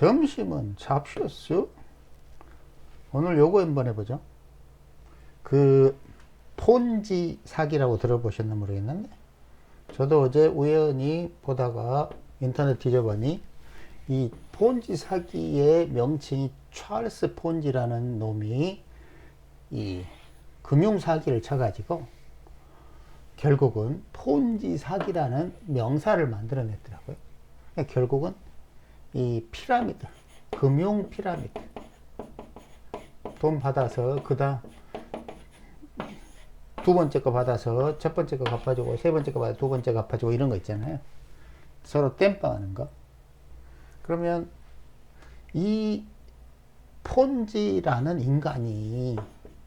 점심은 잡수였어? 오늘 요거 한번 해보죠. 그 폰지 사기라고 들어보셨나 모르겠는데 저도 어제 우연히 보다가 인터넷 뒤져보니 이 폰지 사기의 명칭이 찰스 폰지라는 놈이 이 금융 사기를 쳐가지고 결국은 폰지 사기라는 명사를 만들어냈더라고요. 그러니까 결국은 이 피라미드, 금융 피라미드. 돈 받아서 그다음 두 번째 거 받아서 첫 번째 거 갚아주고 세 번째 거 받아 두 번째 갚아주고 이런 거 있잖아요. 서로 땜빵하는 거. 그러면 이 폰지라는 인간이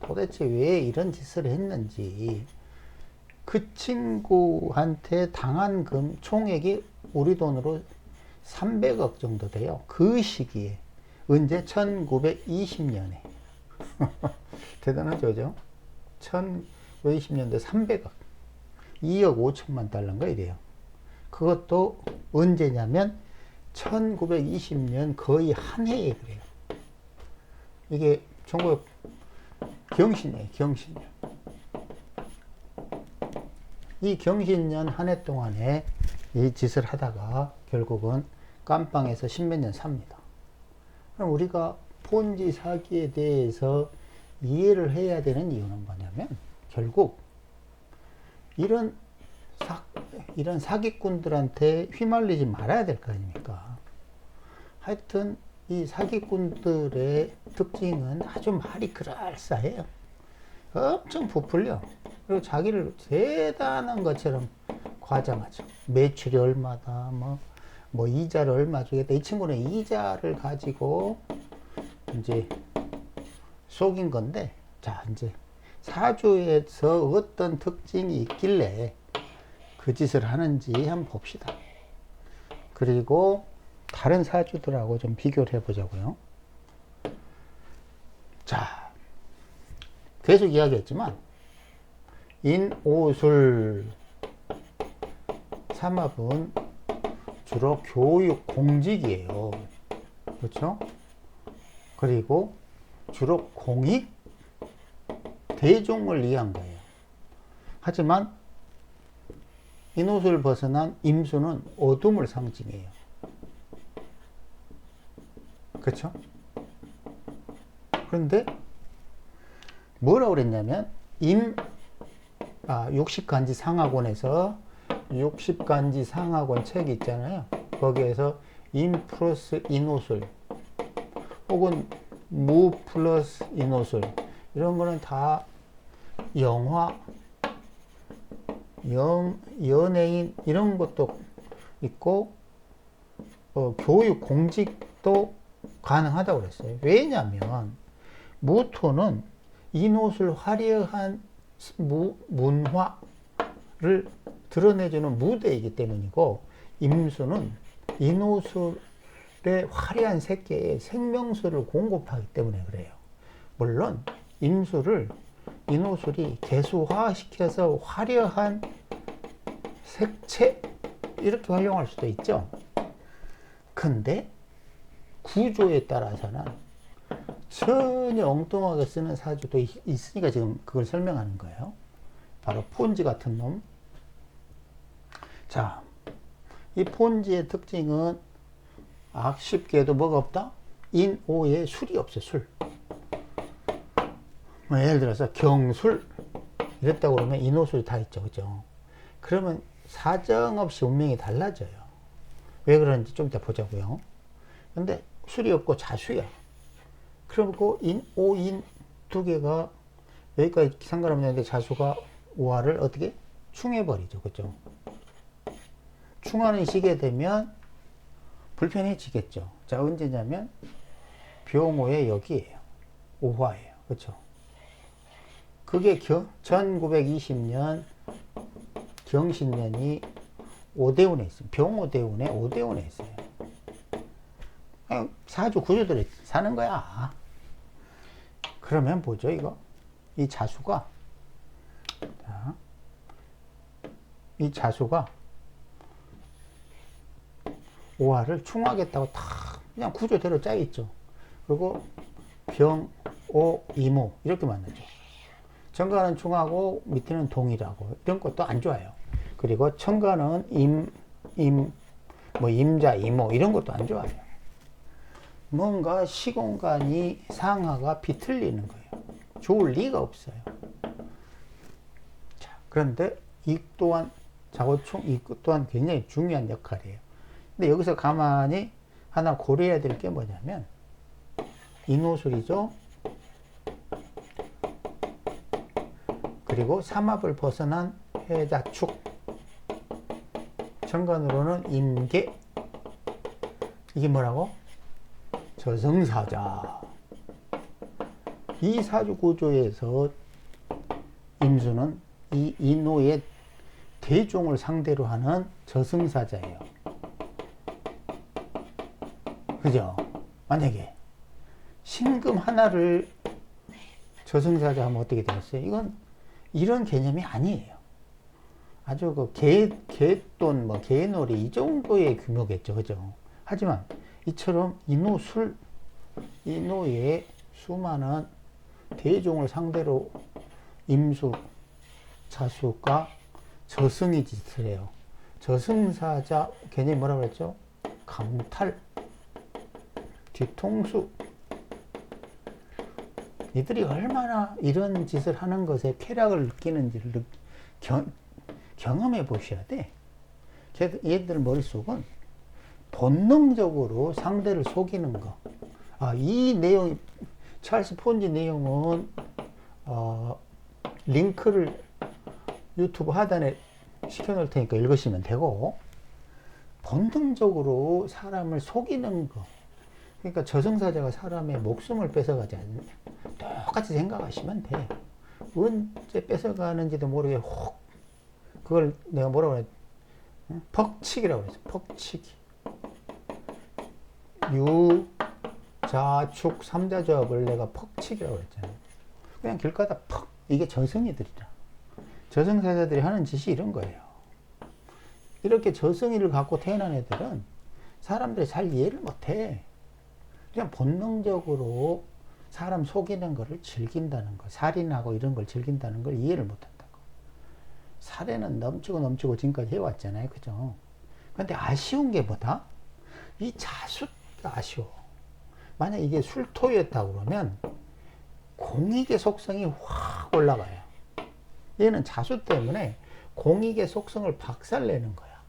도대체 왜 이런 짓을 했는지 그 친구한테 당한 금 총액이 우리 돈으로 300억 정도 돼요. 그 시기에 언제 1920년에 대단하죠, 그죠? 1920년대 300억 2억 5천만 달러인가 이래요. 그것도 언제냐면 1920년 거의 한 해에 그래요. 이게 1900 경신이에요, 경신년. 이 경신년 한 해 동안에 이 짓을 하다가 결국은 깜빵에서 십몇 년 삽니다. 그럼 우리가 폰지 사기에 대해서 이해를 해야 되는 이유는 뭐냐면 결국 이런 사, 이런 사기꾼들한테 휘말리지 말아야 될 거 아닙니까? 하여튼 이 사기꾼들의 특징은 아주 말이 그럴싸해요. 엄청 부풀려. 그리고 자기를 대단한 것처럼 과장하죠. 매출이 얼마다, 뭐, 뭐, 이자를 얼마 주겠다. 이 친구는 이자를 가지고 이제 속인 건데, 자, 이제 사주에서 어떤 특징이 있길래 그 짓을 하는지 한번 봅시다. 그리고 다른 사주들하고 좀 비교를 해보자고요. 자, 계속 이야기했지만, 인 오술 삼합은 주로 교육 공직이에요. 그렇죠? 그리고 주로 공익 대종을 위한 거예요. 하지만 인옷을 벗어난 임수는 어둠을 상징해요. 그렇죠? 그런데 뭐라고 그랬냐면 임 아, 60간지 상학원에서 60간지 상학원 책 있잖아요. 거기에서 인 플러스 인호술 혹은 무 플러스 인호술 이런 거는 다 영화, 연, 연예인 이런 것도 있고 어, 교육 공직도 가능하다고 그랬어요. 왜냐하면 무토는 인옷을 화려한 무, 문화를 드러내주는 무대이기 때문이고 임수는 인호술의 화려한 색계에 생명수를 공급하기 때문에 그래요. 물론 임수를 인호술이 개수화시켜서 화려한 색채 이렇게 활용할 수도 있죠. 근데 구조에 따라서는 전혀 엉뚱하게 쓰는 사주도 있으니까 지금 그걸 설명하는 거예요. 바로 폰지 같은 놈. 자, 이 폰지의 특징은 아, 쉽게도 뭐가 없다? 인오에 술이 없어, 술. 뭐 예를 들어서 경술 이랬다고 그러면 인호술이 다 있죠, 그죠? 그러면 사정없이 운명이 달라져요. 왜 그런지 좀 이따 보자고요. 근데 술이 없고 자수야. 그리고 인, 오인 두 개가 여기까지 상관없는데 자수가 오화를 어떻게 충해버리죠. 그죠? 충하는 시게 되면 불편해지겠죠. 자, 언제냐면 병호의 여기에요. 오화예요. 그렇죠? 그게 겨, 1920년 경신년이 오대운에 있어요. 병오대운에 오대운에 있어요. 사주 구조들이 사는 거야. 그러면 보죠, 이거. 이 자수가, 자, 이 자수가 오화를 충하겠다고 탁 그냥 구조대로 짜 있죠. 그리고 병, 오, 이모 이렇게 만나죠. 정가는 중하고 밑에는 동이라고 이런 것도 안 좋아요. 그리고 청가는 임, 임, 뭐 임자, 이모 이런 것도 안 좋아요. 뭔가 시공간이 상하가 비틀리는 거예요. 좋을 리가 없어요. 자, 그런데 이 또한 자고총 이 또한 굉장히 중요한 역할이에요. 근데 여기서 가만히 하나 고려해야 될 게 뭐냐면 인호술이죠. 그리고 삼합을 벗어난 해자축 정관으로는 임계 이게 뭐라고? 저승사자 이 사주 구조에서 임수는 이 인호의 대종을 상대로 하는 저승사자예요. 그죠? 만약에 신금 하나를 저승사자 하면 어떻게 되겠어요? 이건 이런 개념이 아니에요. 아주 그 개, 개돈, 뭐 개놀이 이 정도의 규모겠죠. 그죠? 하지만 이처럼 인호술, 인호의 수많은 대종을 상대로 임수, 자수가 저승이 짓을 해요. 저승사자 개념이 뭐라고 그랬죠? 강탈, 뒤통수. 이들이 얼마나 이런 짓을 하는 것에 쾌락을 느끼는지를 느, 경, 경험해 보셔야 돼. 얘들 머릿속은 본능적으로 상대를 속이는 거. 아, 이 내용, 찰스 폰지 내용은, 어, 링크를 유튜브 하단에 시켜놓을 테니까 읽으시면 되고, 본능적으로 사람을 속이는 거. 그러니까 저승사자가 사람의 목숨을 뺏어가지 않는, 똑같이 생각하시면 돼. 언제 뺏어가는지도 모르게 혹, 그걸 내가 뭐라고 그래? 퍽치기라고 그랬어. 퍽치기. 유, 자, 축, 삼자조합을 내가 퍽치기라고 그랬잖아. 그냥 길 가다 퍽. 이게 저승이들이라. 저승사자들이 하는 짓이 이런 거예요. 이렇게 저승이를 갖고 태어난 애들은 사람들이 잘 이해를 못해. 그냥 본능적으로 사람 속이는 것을 즐긴다는 거, 살인하고 이런 걸 즐긴다는 걸 이해를 못 한다고. 살에는 넘치고 넘치고 지금까지 해왔잖아요. 그죠? 근데 아쉬운 게 뭐다? 이 자수가 아쉬워. 만약 이게 술토였다 그러면 공익의 속성이 확 올라가요. 얘는 자수 때문에 공익의 속성을 박살내는 거야.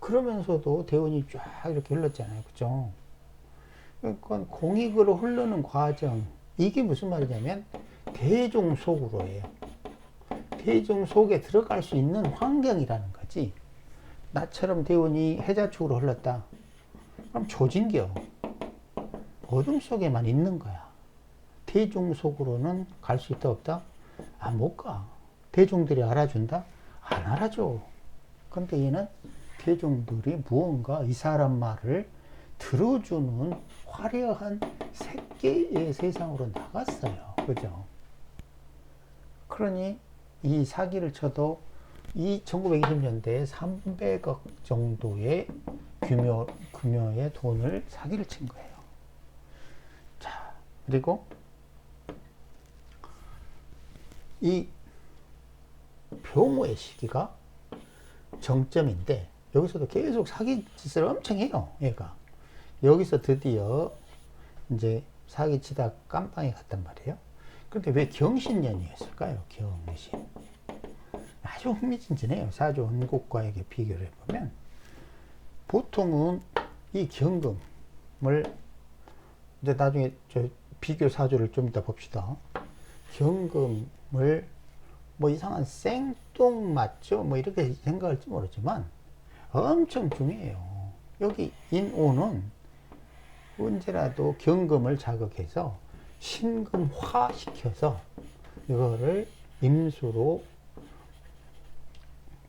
그러면서도 대운이 쫙 이렇게 흘렀잖아요. 그죠? 그러니까 공익으로 흐르는 과정, 이게 무슨 말이냐면 대중 속으로 해요. 대중 속에 들어갈 수 있는 환경이라는 거지. 나처럼 대운이 해자축으로 흘렀다. 그럼 조진겨. 어둠 속에만 있는 거야. 대중 속으로는 갈 수 있다 없다? 아, 못 가. 대중들이 알아준다? 안 알아줘. 근데 얘는 대중들이 무언가 이 사람 말을 들어주는 화려한 새끼의 세상으로 나갔어요. 그죠? 그러니 이 사기를 쳐도 이 1920년대에 300억 정도의 규모, 규모의 돈을 사기를 친 거예요. 자, 그리고 이 병호의 시기가 정점인데 여기서도 계속 사기 짓을 엄청 해요. 얘가. 여기서 드디어 이제 사기 치다 깜빵에 갔단 말이에요. 그런데 왜 경신년이었을까요? 경신. 아주 흥미진진해요. 사주 원국과에게 비교를 해보면 보통은 이 경금을 이제 나중에 저 비교 사주를 좀 이따 봅시다. 경금을 뭐 이상한 생똥 맞죠? 뭐 이렇게 생각할지 모르지만 엄청 중요해요. 여기 인오는 언제라도 경금을 자극해서 신금화 시켜서 이거를 임수로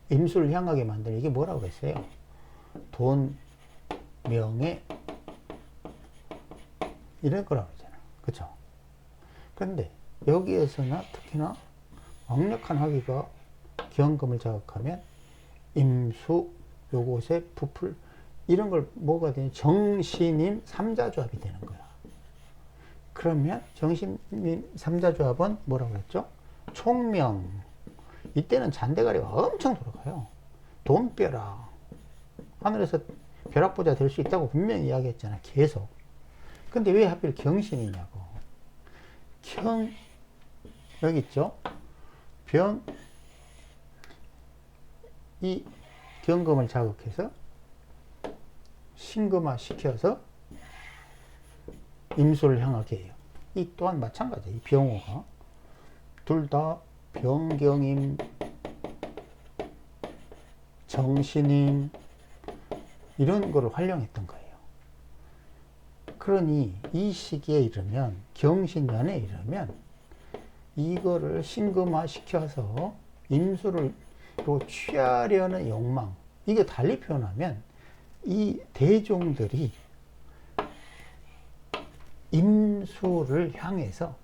임수를 향하게 만드는 이게 뭐라고 했어요? 돈, 명예 이럴 거라고 했잖아. 그쵸? 그런데 여기에서나 특히나 강력한 화기가 경금을 자극하면 임수 요것에 부풀 이런 걸 뭐가 되냐 정신임 삼자조합이 되는 거야. 그러면 정신임 삼자조합은 뭐라고 그랬죠? 총명. 이때는 잔대가리가 엄청 돌아가요. 돈벼락. 하늘에서 벼락부자 될 수 있다고 분명히 이야기했잖아. 계속. 근데 왜 하필 경신이냐고. 경, 여기 있죠? 병, 이 경금을 자극해서 신금화 시켜서 임수를 향하게 해요. 이 또한 마찬가지예요. 이 병호가. 둘 다 병경임, 정신임, 이런 거를 활용했던 거예요. 그러니 이 시기에 이르면, 경신년에 이르면, 이거를 신금화 시켜서 임수를 또 취하려는 욕망, 이게 달리 표현하면, 이 대종들이 임수를 향해서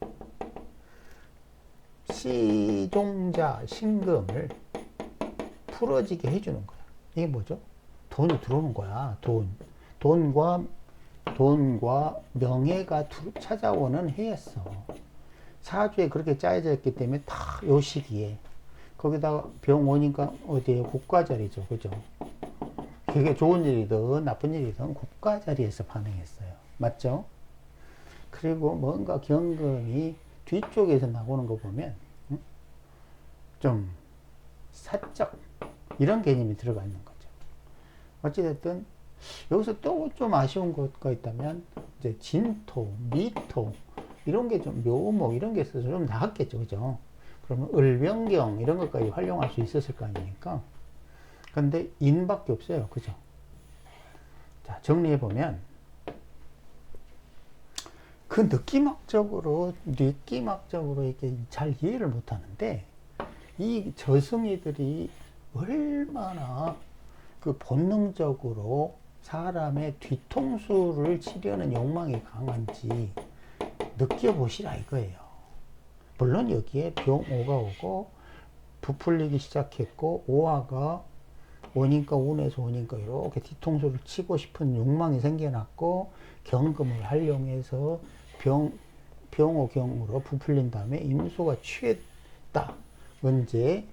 시종자 신금을 풀어지게 해주는 거야. 이게 뭐죠? 돈이 들어오는 거야. 돈. 돈과 돈과 명예가 두- 찾아오는 해였어. 사주에 그렇게 짜여져 있기 때문에 다 요 시기에 거기다가 병 오니까 어디에 국가 자리죠, 그죠? 그게 좋은 일이든 나쁜 일이든 국가 자리에서 반응했어요. 맞죠? 그리고 뭔가 경금이 뒤쪽에서 나오는 거 보면 음? 좀 사적 이런 개념이 들어가 있는 거죠. 어찌됐든 여기서 또 좀 아쉬운 것가 있다면 이제 진토, 미토 이런 게 좀 묘목 이런 게 있어서 좀 나았겠죠, 그죠? 그러면 을병경 이런 것까지 활용할 수 있었을 거 아닙니까? 근데 인밖에 없어요, 그죠? 자 정리해 보면 그 느낌학적으로 느낌학적으로 이렇게 잘 이해를 못 하는데 이 저승이들이 얼마나 그 본능적으로 사람의 뒤통수를 치려는 욕망이 강한지 느껴보시라 이거예요. 물론 여기에 병오가 오고 부풀리기 시작했고 오화가 원인과 운에서 오니까 이렇게 뒤통수를 치고 싶은 욕망이 생겨났고 경금을 활용해서 병 병오경으로 부풀린 다음에 임수가 취했다. 언제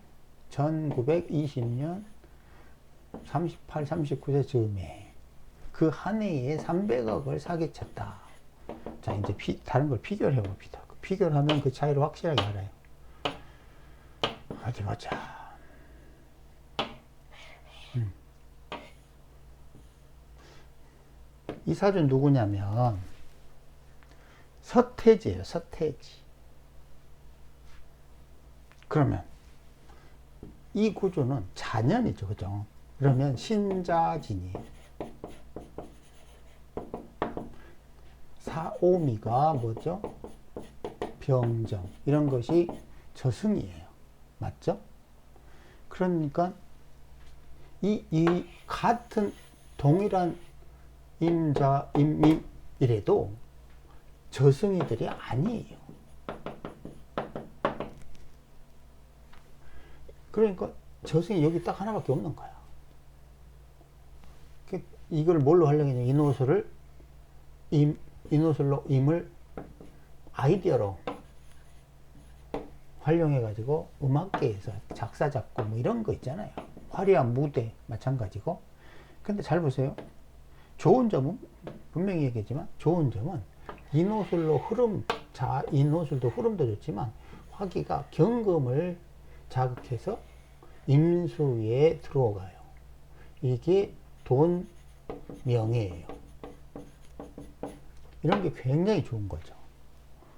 1920년 38, 39세 즈음에 그 한 해에 300억을 사기쳤다. 자, 이제 피, 다른 걸 비교를 해봅시다. 그 비교를 하면 그 차이를 확실하게 알아요. 어디 보자. 음. 이 사주 누구냐면 서태지예요. 서태지. 그러면 이 구조는 자년이죠. 그죠? 그러면 신자진이에요. 사오미가 뭐죠? 병정 이런 것이 저승이에요. 맞죠? 그러니까 이, 이 같은 동일한 임자 임임 이래도 저승이들이 아니에요. 그러니까 저승이 여기 딱 하나밖에 없는 거야. 그 이걸 뭘로 활용했냐? 인호술을 임, 인호술로 임을 아이디어로 활용해가지고 음악계에서 작사, 작곡 뭐 이런 거 있잖아요. 화려한 무대 마찬가지고. 근데 잘 보세요. 좋은 점은 분명히 얘기했지만 좋은 점은 인호술로 흐름, 자, 인호술도 흐름도 좋지만 화기가 경금을 자극해서 임수에 들어가요. 이게 돈, 명예예요. 이런 게 굉장히 좋은 거죠.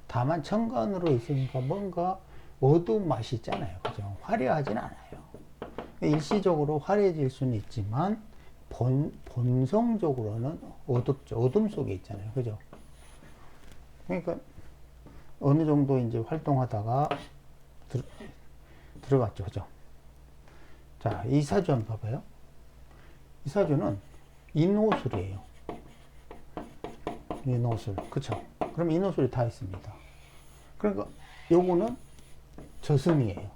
다만 천간으로 있으니까 뭔가 어두운 맛이 있잖아요. 그죠? 화려하진 않아요. 일시적으로 화려해질 수는 있지만 본, 본성적으로는 어둡죠. 어둠 속에 있잖아요. 그죠? 그러니까 어느 정도 이제 활동하다가 들, 들어갔죠. 그죠? 자, 이 사주 봐봐요. 이 사주는 인호술이에요. 인호술. 그쵸? 그럼 인호술이 다 있습니다. 그러니까 요거는 저승이에요.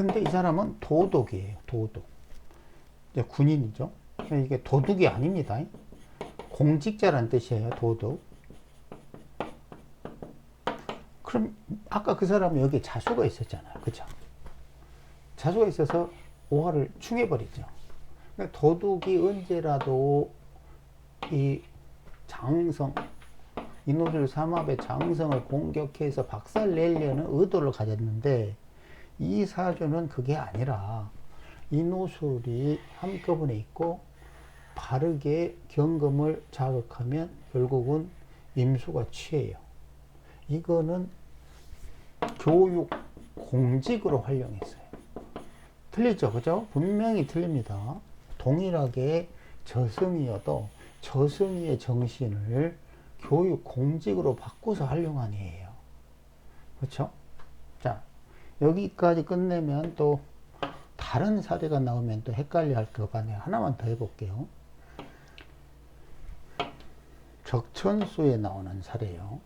근데 이 사람은 도덕이에요. 도덕. 이제 군인이죠. 이게 도둑이 아닙니다. 공직자란 뜻이에요. 도둑. 그럼 아까 그 사람은 여기 자수가 있었잖아요. 그죠? 자수가 있어서 오화를 충해버리죠. 도둑이 언제라도 이 장성, 인호술 삼합의 장성을 공격해서 박살내려는 의도를 가졌는데 이 사주는 그게 아니라 인호술이 한꺼번에 있고 바르게 경금을 자극하면 결국은 임수가 취해요. 이거는 교육 공직으로 활용했어요. 틀리죠, 그죠? 분명히 틀립니다. 동일하게 저승이어도 저승이의 정신을 교육 공직으로 바꿔서 활용한 애예요. 그렇죠? 자, 여기까지 끝내면 또 다른 사례가 나오면 또 헷갈려 봐 내가 하나만 더 해볼게요. 적천수에 나오는 사례요.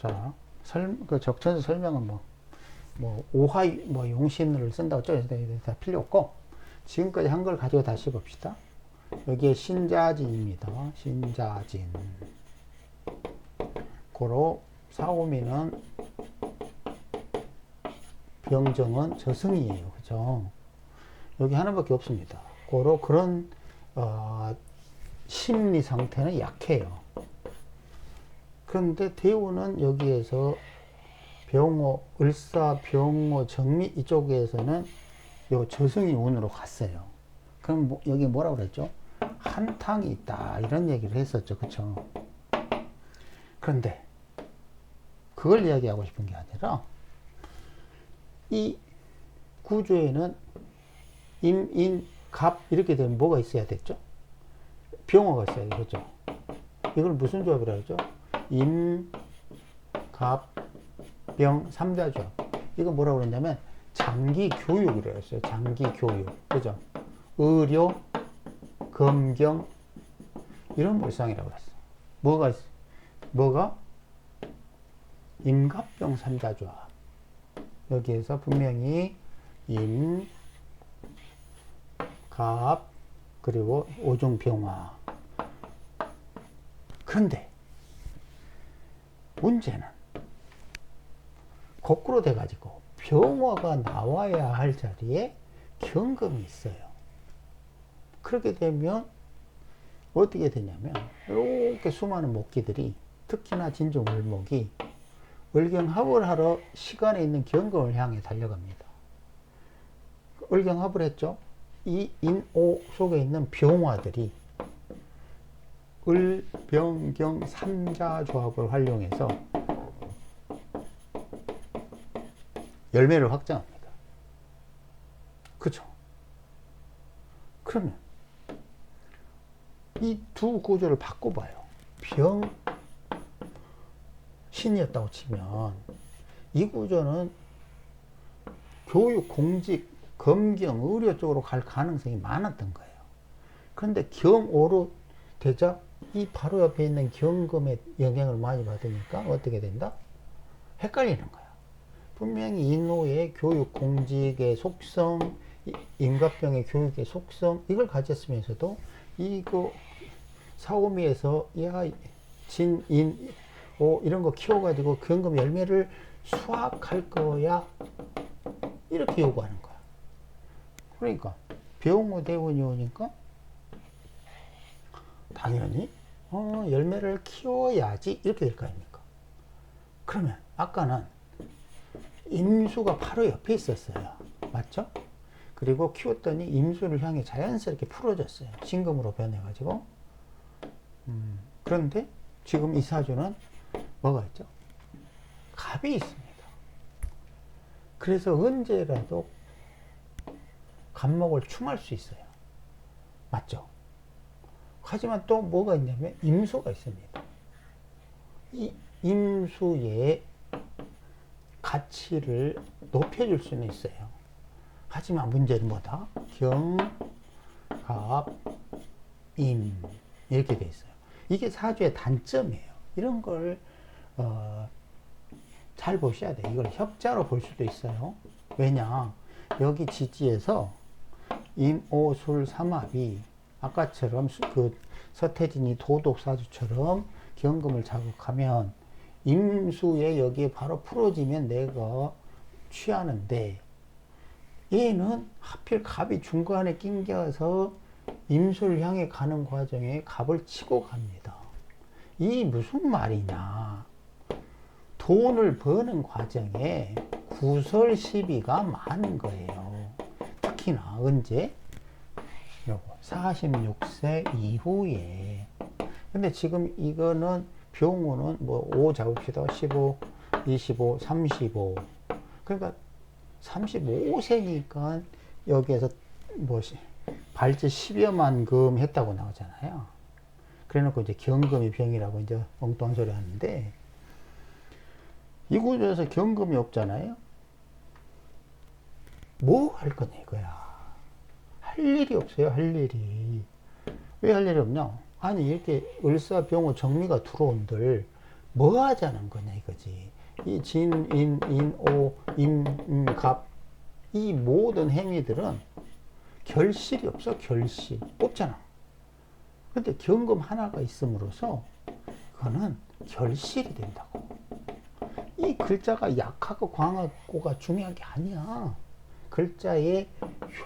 자, 설, 그 적천수 설명은 뭐, 뭐, 오화, 뭐, 용신을 쓴다고 어쩌고 다 필요 없고, 지금까지 한 걸 가지고 다시 봅시다. 여기에 신자진입니다. 신자진. 고로 사오미는 병정은 저승이에요. 그죠? 여기 하나밖에 없습니다. 고로 그런 어, 심리 상태는 약해요. 그런데 대우는 여기에서 병호, 을사, 병호, 정미 이쪽에서는 요 저승이 운으로 갔어요. 그럼 뭐, 여기 뭐라고 그랬죠? 한탕이 있다 이런 얘기를 했었죠. 그쵸? 그런데 그걸 이야기하고 싶은 게 아니라 이 구조에는 임, 인, 갑 이렇게 되면 뭐가 있어야 됐죠? 병어가 있어야 되죠. 이걸 무슨 조합이라고 하죠? 임, 갑, 병, 삼자 조합. 이거 뭐라고 그랬냐면 장기 교육이라고 했어요. 장기 교육. 그죠? 의료, 검경, 이런 물상이라고 했어. 뭐가? 뭐가? 임갑병 삼자 조합. 여기에서 분명히 임, 갑, 그리고 오중병화. 그런데 문제는 거꾸로 돼가지고 병화가 나와야 할 자리에 경금이 있어요. 그렇게 되면 어떻게 되냐면 이렇게 수많은 목기들이 특히나 진종을목이 을경합을 하러 시간에 있는 경금을 향해 달려갑니다. 을경합을 했죠. 이 인오 속에 있는 병화들이 을, 병, 경, 삼자 조합을 활용해서 열매를 확장합니다. 그죠? 그러면 이 두 구조를 바꿔봐요. 병, 신이었다고 치면 이 구조는 교육, 공직, 검경, 의료 쪽으로 갈 가능성이 많았던 거예요. 그런데 경오로 되자 이 바로 옆에 있는 경금의 영향을 많이 받으니까 어떻게 된다? 헷갈리는 거야. 분명히 인호의 교육 공직의 속성, 인갑병의 교육의 속성 이걸 가졌으면서도 이거 사오미에서 야 진, 인, 오 이런 거 키워가지고 경금 열매를 수확할 거야 이렇게 요구하는 거야. 그러니까 병호 대원이 오니까 당연히 어, 열매를 키워야지 이렇게 될 거 아닙니까? 그러면 아까는 임수가 바로 옆에 있었어요. 맞죠? 그리고 키웠더니 임수를 향해 자연스럽게 풀어졌어요. 신금으로 변해가지고. 음, 그런데 지금 이 사주는 뭐가 있죠? 갑이 있습니다. 그래서 언제라도 갑목을 충할 수 있어요. 맞죠? 하지만 또 뭐가 있냐면 임수가 있습니다. 이 임수의 가치를 높여줄 수는 있어요. 하지만 문제는 뭐다? 경, 갑, 임 이렇게 돼 있어요. 이게 사주의 단점이에요. 이런 걸 어, 잘 보셔야 돼요. 이걸 협자로 볼 수도 있어요. 왜냐 여기 지지에서 임오술 삼합이 아까처럼 수- 그 서태진이 도독사주처럼 경금을 자극하면 임수에 여기에 바로 풀어지면 내가 취하는데 얘는 하필 갑이 중간에 낑겨서 임수를 향해 가는 과정에 갑을 치고 갑니다. 이 무슨 말이냐. 돈을 버는 과정에 구설 시비가 많은 거예요. 특히나 언제? 요거 46세 이후에. 근데 지금 이거는 병호는 뭐 5 잡읍시다. 15, 25, 35. 그러니까 35세니까 여기에서 뭐 시- 발제 10여만 금 했다고 나오잖아요. 그래 놓고 이제 경금이 병이라고 이제 엉뚱한 소리 하는데 이 구조에서 경금이 없잖아요. 뭐 할 거냐 이거야. 할 일이 없어요. 할 일이. 왜 할 일이 없냐? 아니 이렇게 을사병호 정미가 들어온들 뭐 하자는 거냐 이거지. 이 진, 인, 인, 오, 임, 음, 갑. 이 모든 행위들은 결실이 없어, 결실. 없잖아. 근데 경금 하나가 있음으로써 그거는 결실이 된다고. 이 글자가 약하고 강하고가 중요한 게 아니야. 글자의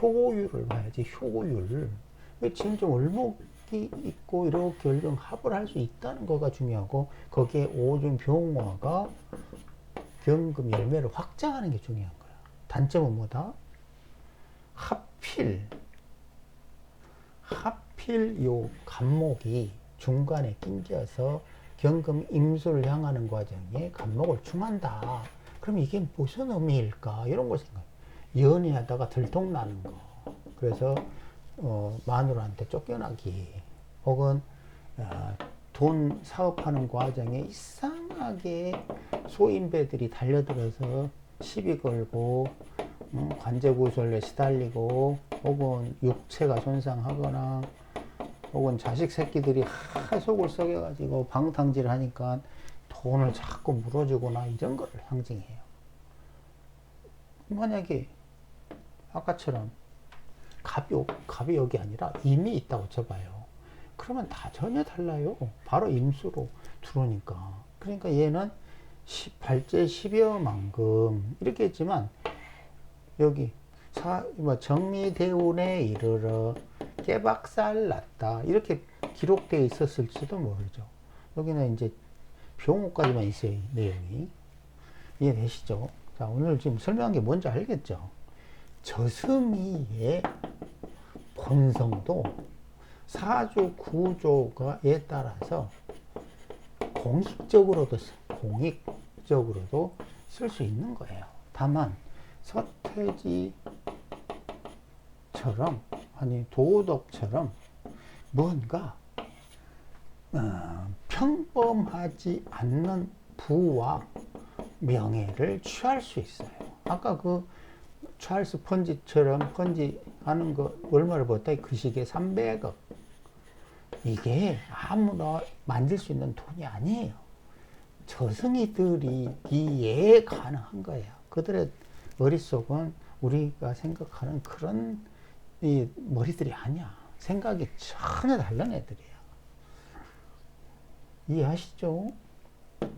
효율을 봐야지, 효율. 왜 진정 을목이 있고 이렇게 얼른 합을 할 수 있다는 거가 중요하고 거기에 오중 병화가 경금 열매를 확장하는 게 중요한 거야. 단점은 뭐다? 하필 하필 요 간목이 중간에 낑겨서 경금 임수를 향하는 과정에 간목을 충한다. 그럼 이게 무슨 의미일까? 이런 걸 생각. 연애하다가 들통나는 거. 그래서 어, 마누라한테 쫓겨나기 혹은 어, 돈 사업하는 과정에 이상하게 소인배들이 달려들어서 시비 걸고 음, 관제 구설에 시달리고 혹은 육체가 손상하거나 혹은 자식 새끼들이 하 속을 썩여가지고 방탕질을 하니까 돈을 자꾸 물어주거나 이런 거를 상징해요. 만약에 아까처럼 갑이, 오- 갑이 여기 아니라 임이 있다고 쳐봐요. 그러면 다 전혀 달라요. 바로 임수로 들어오니까. 그러니까 얘는 18제 10여 만금 이렇게 했지만 여기 사, 뭐 정리대운에 이르러 깨박살 났다 이렇게 기록되어 있었을지도 모르죠. 여기는 이제 병호까지만 있어요 이 내용이 이해되시죠? 자 오늘 지금 설명한 게 뭔지 알겠죠? 저승이의 본성도 사주 구조가에 따라서 공익적으로도 쓰- 공익적으로도 쓸 수 있는 거예요. 다만 서태지 처럼 아니 도덕처럼 뭔가 어, 평범하지 않는 부와 명예를 취할 수 있어요. 아까 그 찰스 펀지처럼 펀지 하는 거 얼마를 벌었다? 그 시기에 300억. 이게 아무나 만들 수 있는 돈이 아니에요. 저승이들이 이해에 가능한 거예요. 그들의 머릿속은 우리가 생각하는 그런 이 머리들이 아니야. 생각이 전혀 다른 애들이야. 이해하시죠?